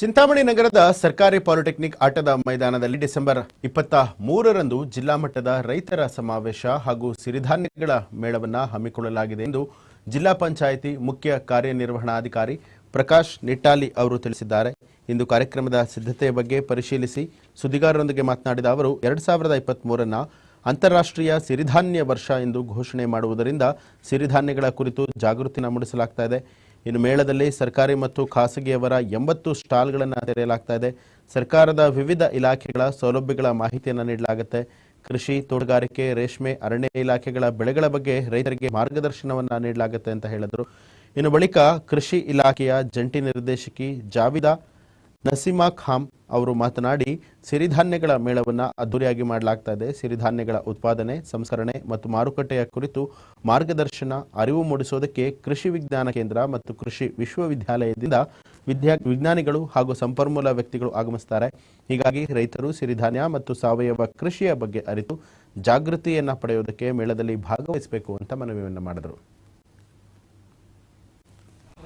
ಚಿಂತಾಮಣಿ ನಗರದ ಸರ್ಕಾರಿ ಪಾಲಿಟೆಕ್ನಿಕ್ ಆಟದ ಮೈದಾನದಲ್ಲಿ ಡಿಸೆಂಬರ್ ಇಪ್ಪತ್ತ ಮೂರರಂದು ಜಿಲ್ಲಾ ಮಟ್ಟದ ರೈತರ ಸಮಾವೇಶ ಹಾಗೂ ಸಿರಿಧಾನ್ಯಗಳ ಮೇಳವನ್ನು ಹಮ್ಮಿಕೊಳ್ಳಲಾಗಿದೆ ಎಂದು ಜಿಲ್ಲಾ ಪಂಚಾಯಿತಿ ಮುಖ್ಯ ಕಾರ್ಯನಿರ್ವಹಣಾಧಿಕಾರಿ ಪ್ರಕಾಶ್ ನಿಟ್ಟಾಲಿ ಅವರು ತಿಳಿಸಿದ್ದಾರೆ. ಇಂದು ಕಾರ್ಯಕ್ರಮದ ಸಿದ್ಧತೆಯ ಬಗ್ಗೆ ಪರಿಶೀಲಿಸಿ ಸುದ್ದಿಗಾರರೊಂದಿಗೆ ಮಾತನಾಡಿದ ಅವರು, ಎರಡು ಸಾವಿರದ ಇಪ್ಪತ್ತ್ಮೂರನ್ನ ಅಂತಾರಾಷ್ಟ್ರೀಯ ಸಿರಿಧಾನ್ಯ ವರ್ಷ ಎಂದು ಘೋಷಣೆ ಮಾಡುವುದರಿಂದ ಸಿರಿಧಾನ್ಯಗಳ ಕುರಿತು ಜಾಗೃತಿನ ಮೂಡಿಸಲಾಗ್ತಾ ಇದೆ. ಇನ್ನು ಮೇಳದಲ್ಲಿ ಸರ್ಕಾರಿ ಮತ್ತು ಖಾಸಗಿಯವರ ಎಂಬತ್ತು ಸ್ಟಾಲ್ಗಳನ್ನು ತೆರೆಯಲಾಗ್ತಾ ಇದೆ. ಸರ್ಕಾರದ ವಿವಿಧ ಇಲಾಖೆಗಳ ಸೌಲಭ್ಯಗಳ ಮಾಹಿತಿಯನ್ನು ನೀಡಲಾಗುತ್ತೆ. ಕೃಷಿ, ತೋಟಗಾರಿಕೆ, ರೇಷ್ಮೆ, ಅರಣ್ಯ ಇಲಾಖೆಗಳ ಬೆಳೆಗಳ ಬಗ್ಗೆ ರೈತರಿಗೆ ಮಾರ್ಗದರ್ಶನವನ್ನು ನೀಡಲಾಗುತ್ತೆ ಅಂತ ಹೇಳಿದರು. ಇನ್ನು ಬಳಿಕ ಕೃಷಿ ಇಲಾಖೆಯ ಜಂಟಿ ನಿರ್ದೇಶಕಿ ಜಾವಿದಾ ನಸೀಮಾ ಖಾಮ್ ಅವರು ಮಾತನಾಡಿ, ಸಿರಿಧಾನ್ಯಗಳ ಮೇಳವನ್ನು ಅದ್ದೂರಿಯಾಗಿ ಮಾಡಲಾಗ್ತಾ ಇದೆ. ಸಿರಿಧಾನ್ಯಗಳ ಉತ್ಪಾದನೆ, ಸಂಸ್ಕರಣೆ ಮತ್ತು ಮಾರುಕಟ್ಟೆಯ ಕುರಿತು ಮಾರ್ಗದರ್ಶನ, ಅರಿವು ಮೂಡಿಸೋದಕ್ಕೆ ಕೃಷಿ ವಿಜ್ಞಾನ ಕೇಂದ್ರ ಮತ್ತು ಕೃಷಿ ವಿಶ್ವವಿದ್ಯಾಲಯದಿಂದ ವಿದ್ಯಾ ವಿಜ್ಞಾನಿಗಳು ಹಾಗೂ ಸಂಪನ್ಮೂಲ ವ್ಯಕ್ತಿಗಳು ಆಗಮಿಸ್ತಾರೆ ಹೀಗಾಗಿ ರೈತರು ಸಿರಿಧಾನ್ಯ ಮತ್ತು ಸಾವಯವ ಕೃಷಿಯ ಬಗ್ಗೆ ಅರಿತು ಜಾಗೃತಿಯನ್ನು ಪಡೆಯೋದಕ್ಕೆ ಮೇಳದಲ್ಲಿ ಭಾಗವಹಿಸಬೇಕು ಅಂತ ಮನವಿಯನ್ನು ಮಾಡಿದರು.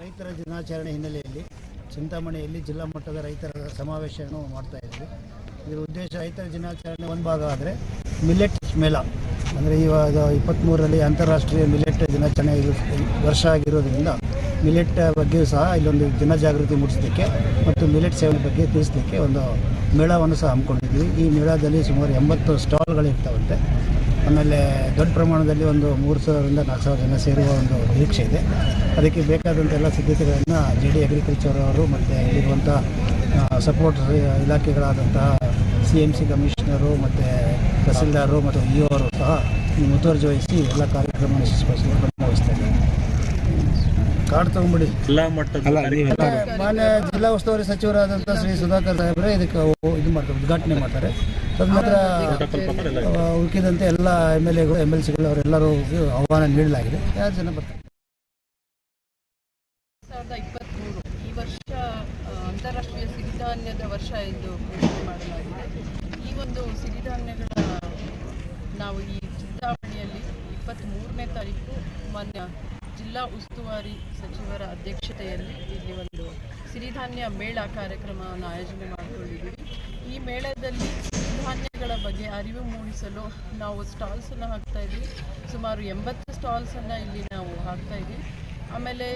ರೈತರ ದಿನಾಚರಣೆ ಹಿನ್ನೆಲೆಯಲ್ಲಿ ಚಿಂತಾಮಣಿಯಲ್ಲಿ ಜಿಲ್ಲಾ ಮಟ್ಟದ ರೈತರ ಸಮಾವೇಶವನ್ನು ಮಾಡ್ತಾ ಇದ್ವಿ ಇದರ ಉದ್ದೇಶ ರೈತರ ದಿನಾಚರಣೆ ಒಂದು ಭಾಗ ಆದರೆ ಮಿಲೆಟ್ ಮೇಳ. ಅಂದರೆ ಇವಾಗ ಇಪ್ಪತ್ತ್ಮೂರರಲ್ಲಿ ಅಂತಾರಾಷ್ಟ್ರೀಯ ಮಿಲೆಟ್ ದಿನಾಚರಣೆ ವರ್ಷ ಆಗಿರೋದ್ರಿಂದ ಮಿಲೆಟ್ ಬಗ್ಗೆಯೂ ಸಹ ಇಲ್ಲೊಂದು ಜನಜಾಗೃತಿ ಮೂಡಿಸಲಿಕ್ಕೆ ಮತ್ತು ಮಿಲೆಟ್ ಸೇವನೆ ಬಗ್ಗೆ ತಿಳಿಸಲಿಕ್ಕೆ ಒಂದು ಮೇಳವನ್ನು ಸಹ ಹಮ್ಮಿಕೊಂಡಿದ್ವಿ ಈ ಮೇಳದಲ್ಲಿ ಸುಮಾರು ಎಂಬತ್ತು ಸ್ಟಾಲ್ಗಳಿರ್ತಾವಂತೆ. ಆಮೇಲೆ ದೊಡ್ಡ ಪ್ರಮಾಣದಲ್ಲಿ ಒಂದು ಮೂರು ಸಾವಿರದಿಂದ ನಾಲ್ಕು ಸಾವಿರ ಜನ ಸೇರುವ ಒಂದು ನಿರೀಕ್ಷೆ ಇದೆ. ಅದಕ್ಕೆ ಬೇಕಾದಂಥ ಎಲ್ಲ ಸಿದ್ಧತೆಗಳನ್ನು ಜಿ ಡಿ ಅಗ್ರಿಕಲ್ಚರ್ ಅವರು ಮತ್ತು ಇಲ್ಲಿರುವಂಥ ಸಪೋರ್ಟ್ ಇಲಾಖೆಗಳಾದಂತಹ ಸಿ ಎಂ ಸಿ ಕಮಿಷನರು ಮತ್ತು ತಹಸೀಲ್ದಾರರು ಮತ್ತು ಇ ಅವರು ಸಹ ಈ ಮುತುವರ್ಜಿ ವಹಿಸಿ ಎಲ್ಲ ಕಾರ್ಯಕ್ರಮ ಯಶಸ್ವಿಗೊಳಿಸಲು ವಹಿಸ್ತಾ ಇದ್ದಾರೆ. ಕಾರ್ಡ್ ತಗೊಂಬಿಡಿ ಜಿಲ್ಲಾ ಮಟ್ಟದ ಮಾನ್ಯ ಜಿಲ್ಲಾ ಉಸ್ತುವಾರಿ ಸಚಿವರಾದಂಥ ಶ್ರೀ ಸುಧಾಕರ್ ಸಾಹೇಬ್ರೆ ಇದಕ್ಕೆ ಇದು ಮಾಡ್ತಾರೆ ಉದ್ಘಾಟನೆ ಮಾಡ್ತಾರೆ. ತದನಂತರ ಉಳಿಕಿದಂತೆ ಎಲ್ಲ ಎಂ ಎಲ್ ಎಗಳು ಎಂ ಎಲ್ ಸಿಗಳು ಅವರೆಲ್ಲರೂ ಆಹ್ವಾನ ನೀಡಲಾಗಿದೆ. ಯಾರು ಜನ ಬರ್ತಾರೆ? ಈ ವರ್ಷ ಅಂತಾರಾಷ್ಟ್ರೀಯ ಸಿರಿಧಾನ್ಯದ ವರ್ಷ ಎಂದು ಘೋಷಣೆ ಮಾಡಲಾಗಿದೆ. ಈ ಒಂದು ಸಿರಿಧಾನ್ಯಗಳ ನಾವು ಈ ಚಿಂತಾಮಣಿಯಲ್ಲಿ ಇಪ್ಪತ್ತ್ಮೂರನೇ ತಾರೀಕು ಮಾನ್ಯ ಜಿಲ್ಲಾ ಉಸ್ತುವಾರಿ ಸಚಿವರ ಅಧ್ಯಕ್ಷತೆಯಲ್ಲಿ ಇಲ್ಲಿ ಒಂದು ಸಿರಿಧಾನ್ಯ ಮೇಳ ಕಾರ್ಯಕ್ರಮವನ್ನು ಆಯೋಜನೆ ಮಾಡಿಕೊಂಡಿದ್ದೀವಿ. ಈ ಮೇಳದಲ್ಲಿ ಸಿರಿಧಾನ್ಯಗಳ ಬಗ್ಗೆ ಅರಿವು ಮೂಡಿಸಲು ನಾವು ಸ್ಟಾಲ್ಸನ್ನು ಹಾಕ್ತಾ ಇದ್ವಿ ಸುಮಾರು ಎಂಬತ್ತು ಸ್ಟಾಲ್ಸನ್ನು ಇಲ್ಲಿ ನಾವು ಹಾಕ್ತಾ ಇದ್ವಿ ಆಮೇಲೆ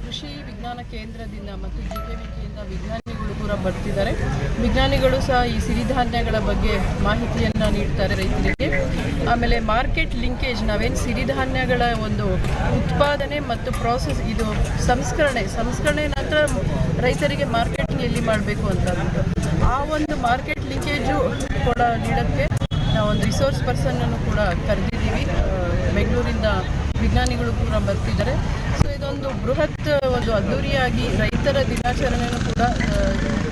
ಕೃಷಿ ವಿಜ್ಞಾನ ಕೇಂದ್ರದಿಂದ ಮತ್ತು ಜಿ ಕೆ ವಿಜ್ಞಾನ ಕೂಡ ಬರ್ತಿದ್ದಾರೆ. ವಿಜ್ಞಾನಿಗಳು ಸಹ ಈ ಸಿರಿಧಾನ್ಯಗಳ ಬಗ್ಗೆ ಮಾಹಿತಿಯನ್ನು ನೀಡ್ತಾರೆ ರೈತರಿಗೆ. ಆಮೇಲೆ ಮಾರ್ಕೆಟ್ ಲಿಂಕೇಜ್ ನಾವೇನು ಸಿರಿಧಾನ್ಯಗಳ ಒಂದು ಉತ್ಪಾದನೆ ಮತ್ತು ಪ್ರಾಸೆಸ್ ಇದು ಸಂಸ್ಕರಣೆ ಸಂಸ್ಕರಣೆ ನಂತರ ರೈತರಿಗೆ ಮಾರ್ಕೆಟಿಂಗ್ ಎಲ್ಲಿ ಮಾಡಬೇಕು ಅಂತ ಆ ಒಂದು ಮಾರ್ಕೆಟ್ ಲಿಂಕೇಜು ಕೂಡ ನೀಡೋಕ್ಕೆ ನಾವೊಂದು ರಿಸೋರ್ಸ್ ಪರ್ಸನ್ನನ್ನು ಕೂಡ ಕರೆದಿದ್ದೀವಿ. ಬೆಂಗಳೂರಿಂದ ವಿಜ್ಞಾನಿಗಳು ಕೂಡ ಬರ್ತಿದ್ದಾರೆ ಸೊ ಇದೊಂದು ಬೃಹತ್ ಒಂದು ಅದ್ದೂರಿಯಾಗಿ ರೈತರ ದಿನಾಚರಣೆಯನ್ನು ಕೂಡ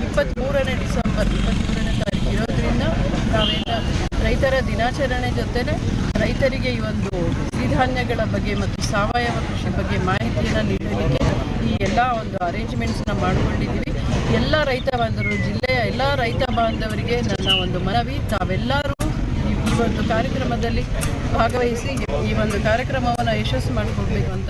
ಇಪ್ಪತ್ತ್ಮೂರನೇ ಡಿಸೆಂಬರ್ ಇಪ್ಪತ್ತ್ಮೂರನೇ ತಾರೀಕು ಇರೋದ್ರಿಂದ ನಾವೆಲ್ಲ ರೈತರ ದಿನಾಚರಣೆ ಜೊತೆನೆ ರೈತರಿಗೆ ಈ ಒಂದು ಸಿರಿಧಾನ್ಯಗಳ ಬಗ್ಗೆ ಮತ್ತು ಸಾವಯವ ಕೃಷಿ ಬಗ್ಗೆ ಮಾಹಿತಿಯನ್ನು ನೀಡಲಿಕ್ಕೆ ಈ ಎಲ್ಲ ಒಂದು ಅರೇಂಜ್ಮೆಂಟ್ಸ್ನ ಮಾಡಿಕೊಂಡಿದ್ದೀವಿ. ಎಲ್ಲ ರೈತ ಬಾಂಧವರು, ಜಿಲ್ಲೆಯ ಎಲ್ಲ ರೈತ ಬಾಂಧವರಿಗೆ ನನ್ನ ಒಂದು ಮನವಿ. ತಾವೆಲ್ಲರೂ ಈ ಒಂದು ಕಾರ್ಯಕ್ರಮದಲ್ಲಿ ಭಾಗವಹಿಸಿ ಈ ಒಂದು ಕಾರ್ಯಕ್ರಮವನ್ನು ಯಶಸ್ಸು ಮಾಡಿಕೊಡ್ಬೇಕು ಅಂತ